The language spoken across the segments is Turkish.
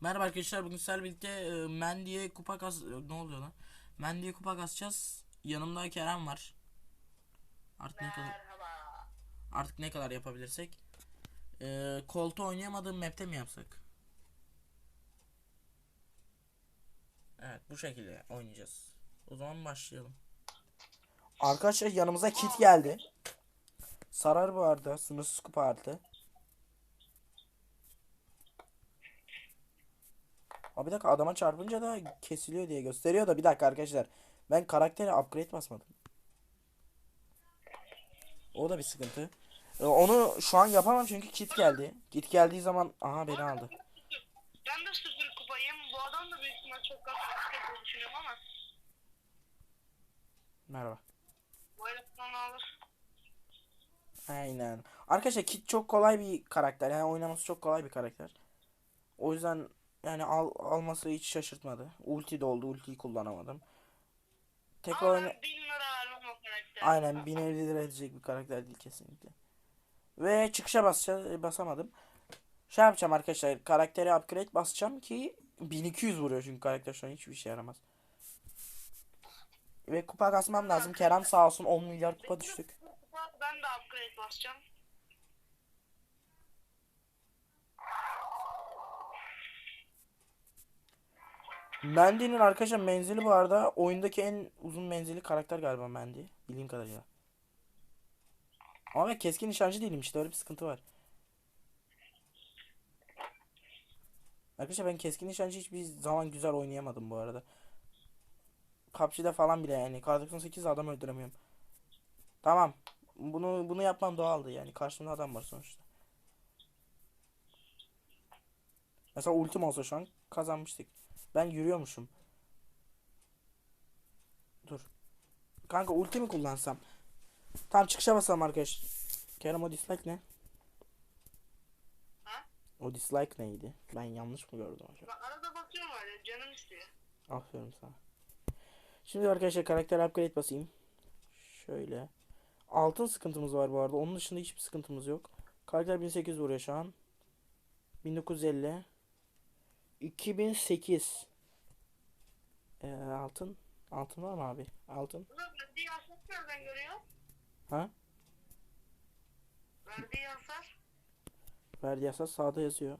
Merhaba arkadaşlar bugün sizlerle birlikte e, Mendy'ye kupa kas... e, Ne oluyor lan? Mendy'ye kupa kasacağız. Yanımda Kerem var. Artık ne kadar Merhaba. artık ne kadar yapabilirsek. E, koltuğu oynayamadığım map'te mi yapsak? Evet bu şekilde oynayacağız. O zaman başlayalım. Arkadaşlar yanımıza kit geldi. Sarar bu arada. Sınırsız kupa artı. Abi bir dakika adama çarpınca da kesiliyor diye gösteriyor da bir dakika arkadaşlar. Ben karakteri upgrade basmadım. O da bir sıkıntı. Ee, Onu şu an yapamam çünkü kit geldi. Kit geldiği zaman aha beni aldı. Ben de sıfır kupayım. Bu adam da büyük ihtimal çok kasmak diye düşünüyorum ama Merhaba. bu herif onu alır. Aynen. Arkadaşlar Kit çok kolay bir karakter. Yani oynaması çok kolay bir karakter. O yüzden yani al, alması hiç şaşırtmadı. Ulti de oldu. Ultiyi kullanamadım. Tekrar Ama oyna... ben 1000 lira vermem o karaktere. Aynen 1050 lira edecek bir karakter değil kesinlikle. Ve çıkışa basacağım, basamadım. Şey yapacağım arkadaşlar. Karakteri upgrade basacağım ki 1200 vuruyor çünkü karakter şu an hiçbir işe yaramaz. Ve kupa kasmam lazım. Kerem sağ olsun 10 milyar kupa düştük. Ben de upgrade basacağım. Mendy'nin arkadaşlar menzili bu arada oyundaki en uzun menzili karakter galiba Mendy. Bildiğim kadarıyla. Ama keskin nişancı değilim işte öyle bir sıkıntı var. Arkadaşlar ben keskin nişancı hiçbir zaman güzel oynayamadım bu arada. PUBG'de falan bile yani. Kar 98 adam öldüremiyorum. Tamam. Bunu bunu yapmam doğaldı yani. Karşımda adam var sonuçta. Mesela ultim olsa şu an kazanmıştık. Ben yürüyormuşum. Dur. Kanka ulti mi kullansam? Tam çıkışa basalım arkadaş. Kerem o dislike ne? Ha? O dislike neydi? Ben yanlış mı gördüm acaba? Arada bakıyorum öyle canım istiyor. Aferin sana. Şimdi arkadaşlar karakter upgrade basayım. Şöyle. Altın sıkıntımız var bu arada. Onun dışında hiçbir sıkıntımız yok. Karakter 1800 vuruyor şu an. 1950. 2008. Ee, altın. Altın var mı abi? Altın. Ulan verdiği hasar nereden görüyor? Ha? Verdiği hasar. Sağda yazıyor.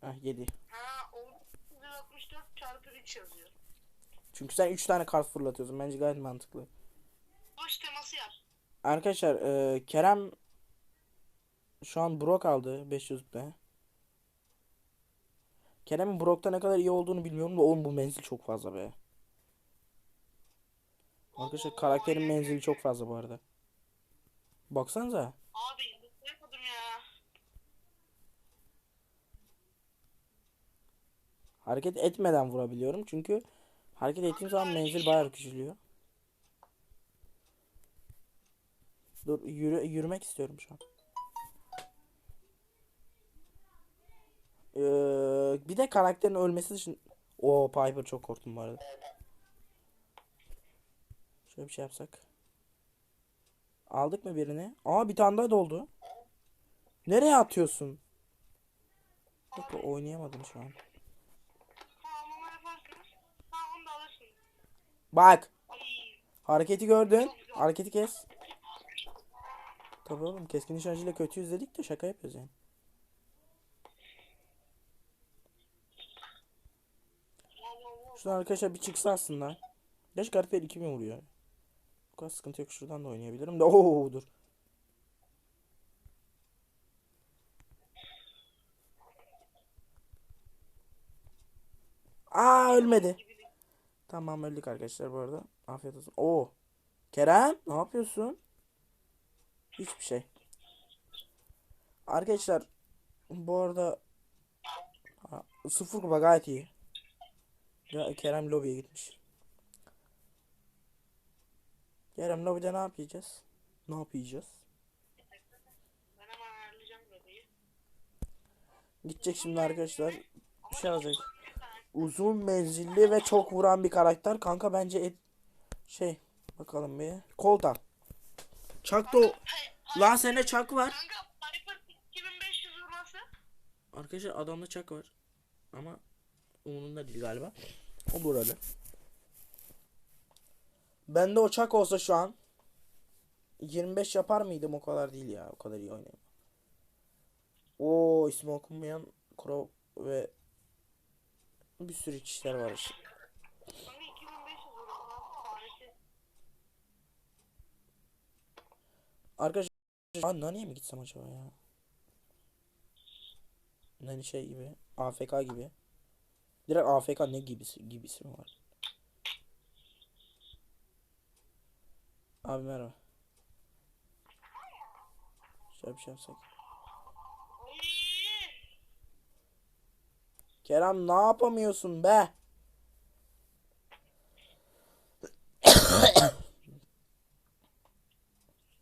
Heh 7. Ha 164 çarpı 3 yazıyor. Çünkü sen 3 tane kart fırlatıyorsun. Bence gayet mantıklı. Boş teması yap. Arkadaşlar e, Kerem şu an Brock aldı 500 be. Kerem'in Brock'ta ne kadar iyi olduğunu bilmiyorum da oğlum bu menzil çok fazla be. Arkadaşlar karakterin menzili çok fazla bu arada. Baksanıza. Abi yapmadım ya. Hareket etmeden vurabiliyorum çünkü hareket ettiğim zaman menzil bayağı küçülüyor. Dur yürü, yürümek istiyorum şu an. Ee, bir de karakterin ölmesi için o Piper çok korktum bu arada. Şöyle bir şey yapsak. Aldık mı birini? Aa bir tane daha doldu. Nereye atıyorsun? Yok oynayamadım şu an. Bak. Hareketi gördün. Hareketi kes. Tabii oğlum keskin nişancıyla kötüyüz dedik de şaka yapıyoruz yani. Şuradan arkadaşlar bir çıksa aslında. Yaş karakter 2000 vuruyor. Bu kadar sıkıntı yok. Şuradan da oynayabilirim de. Oo dur. Aa ölmedi. Tamam öldük arkadaşlar bu arada. Afiyet olsun. Oo. Kerem ne yapıyorsun? Hiçbir şey. Arkadaşlar bu arada ha, sıfır kupa gayet iyi. Kerem lobiye gitmiş. Kerem lobide ne yapacağız? Ne yapacağız? Ben ayarlayacağım. Gidecek şimdi arkadaşlar. Bir şey alacak. Uzun menzilli ve çok vuran bir karakter. Kanka bence et... şey bakalım bir. Kolta. Çak da Lan sende çak var. Kanka Piper 2500 vurması. Arkadaşlar adamda çak var. Ama umurunda değil galiba. O burada. Bende o çak olsa şu an 25 yapar mıydım o kadar değil ya. O kadar iyi oynayamam. Oo ismi okunmayan Crow ve bir sürü kişiler var işte. Kanka 2500 vurdum lan tanesi. Arkadaşlar Aa, Nani'ye mi gitsem acaba ya? Nani şey gibi. AFK gibi. Direkt AFK ne gibisi gibisi mi var? Abi merhaba. Şöyle bir şey yapsak. Kerem ne yapamıyorsun be?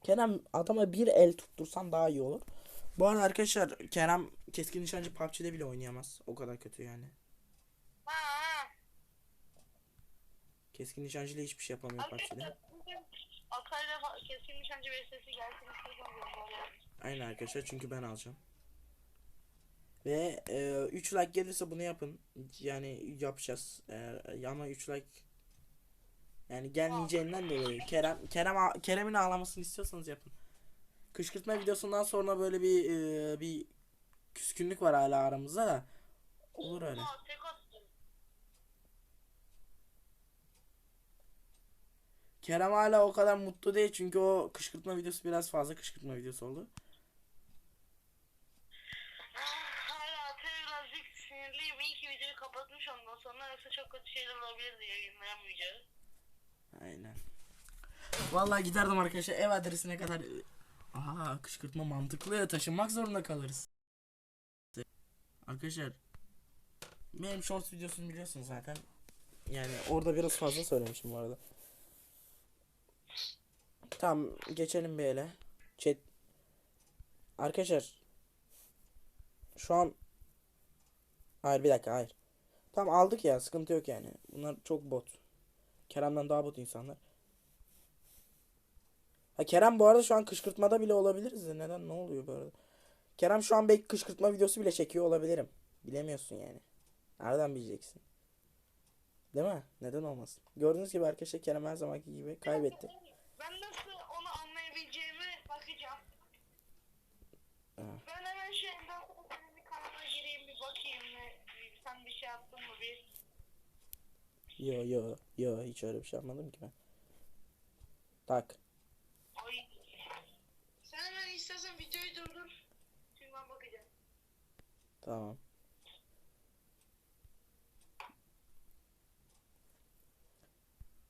Kerem adama bir el tuttursan daha iyi olur. Bu arada arkadaşlar Kerem keskin nişancı PUBG'de bile oynayamaz. O kadar kötü yani. Ha ha. Keskin nişancıyla hiçbir şey yapamıyor. Arkadaşlar bugün Akay'la fa- keskin nişancı VS'si gelsin istiyorsanız yazın. Aynen arkadaşlar çünkü ben alacağım. Ve 3 like gelirse bunu yapın. Yani yapacağız. E, ama 3 like yani gelmeyeceğinden dolayı Kerem Kerem Kerem'in ağlamasını istiyorsanız yapın. Kışkırtma videosundan sonra böyle bir e, bir küskünlük var hala aramızda da. Olur öyle. Aa tek attım. Kerem hala o kadar mutlu değil çünkü o kışkırtma videosu biraz fazla kışkırtma videosu oldu. Hala birazcık sinirliyim. İyi ki videoyu kapatmış ondan sonra yoksa çok kötü şeyler olabilirdi yayınlayamayacağız. Aynen. Vallahi giderdim arkadaşlar ev adresine kadar. Aa kışkırtma mantıklı. Taşınmak zorunda kalırız. Arkadaşlar benim shorts videosunu biliyorsunuz zaten. Yani orada biraz fazla söylemişim bu arada. Tamam geçelim bir ele. Chat. Arkadaşlar şu an Hayır bir dakika hayır. Tamam aldık ya sıkıntı yok yani. Bunlar çok bot. Kerem'den daha bot insanlar. Ha Kerem bu arada şu an kışkırtmada bile olabiliriz de neden ne oluyor bu arada? Kerem şu an belki kışkırtma videosu bile çekiyor olabilirim. Bilemiyorsun yani. Nereden bileceksin? Değil mi? Neden olmasın? Gördüğünüz gibi arkadaşlar Kerem her zamanki gibi kaybetti. Ben nasıl onu anlayabileceğimi bakacağım. Ha. Ben hemen şu evden sonra senin bir kanalına gireyim bir bakayım ne sen bir şey yaptın mı bir. Yo yo yo hiç öyle bir şey yapmadım ki ben. Tak. Ay. Sen hemen istersen videoyu durdur. Şimdi ben bakacağım. Tamam.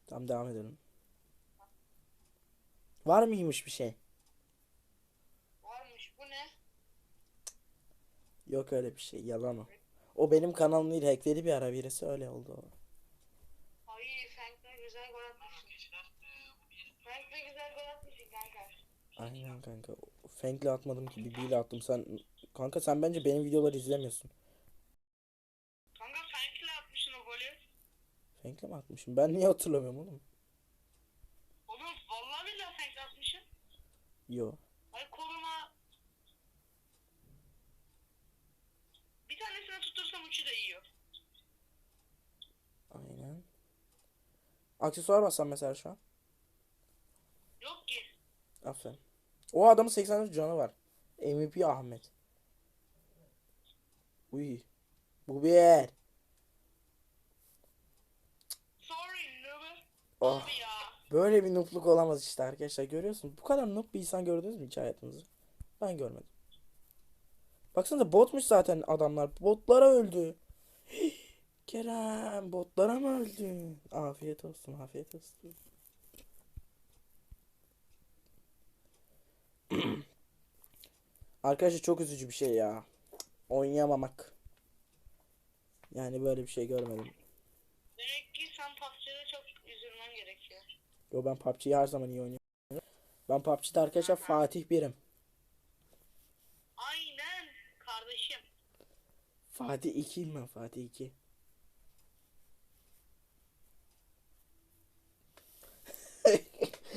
Tamam devam edelim. Var mıymış bir şey? Varmış bu ne? Yok öyle bir şey. Yalan o. O benim kanalımı hackledi bir ara birisi öyle oldu o. Ay Frank'le güzel gol atmışsın. Frank'le güzel gol atmışsın kanka. Aynen kanka. Fank'le atmadım ki BB'yle attım. Sen kanka sen bence benim videoları izlemiyorsun. Kanka Frank'le atmışsın o golü. Fank'le mi atmışım? Ben niye hatırlamıyorum oğlum? Oğlum vallahi billahi Frank'le atmışsın. Yo. Ay koluma bir tanesini tutursam uçu da yiyor. Aynen. Aksesuar bassam mesela şu an. Aferin. O adamın 84 canı var. MVP Ahmet. Uy. Bu bir yer. Oh. Böyle bir noobluk olamaz işte arkadaşlar. Görüyorsun. Bu kadar noob bir insan gördünüz mü hiç hayatınızda? Ben görmedim. Baksanıza botmuş zaten adamlar. Botlara öldü. Kerem botlara mı öldü? Afiyet olsun afiyet olsun. Arkadaşlar çok üzücü bir şey ya. Oynayamamak. Yani böyle bir şey görmedim. Ki sen PUBG'de çok üzülmen gerekiyor. Yo ben PUBG'yi her zaman iyi oynuyorum. Ben PUBG'de arkadaşlar Fatih birim. Aynen kardeşim. Fatih 2'yim ben Fatih 2.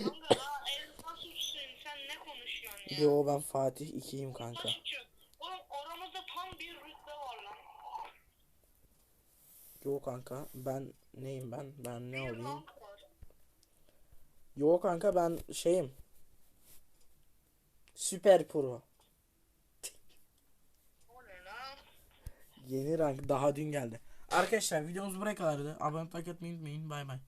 Kanka daha elmas uçsun sen ne konuşuyorsun ya? Yo ben Fatih 2'yim kanka. Elmas uçuyor. Oğlum aramızda tam Son bir rütbe var lan. Yo kanka ben neyim ben? Ben ne olayım? Yo kanka ben şeyim. Süper Pro. Yeni rank daha dün geldi. Arkadaşlar videomuz buraya kadardı. Abone olmayı unutmayın. Bay bay.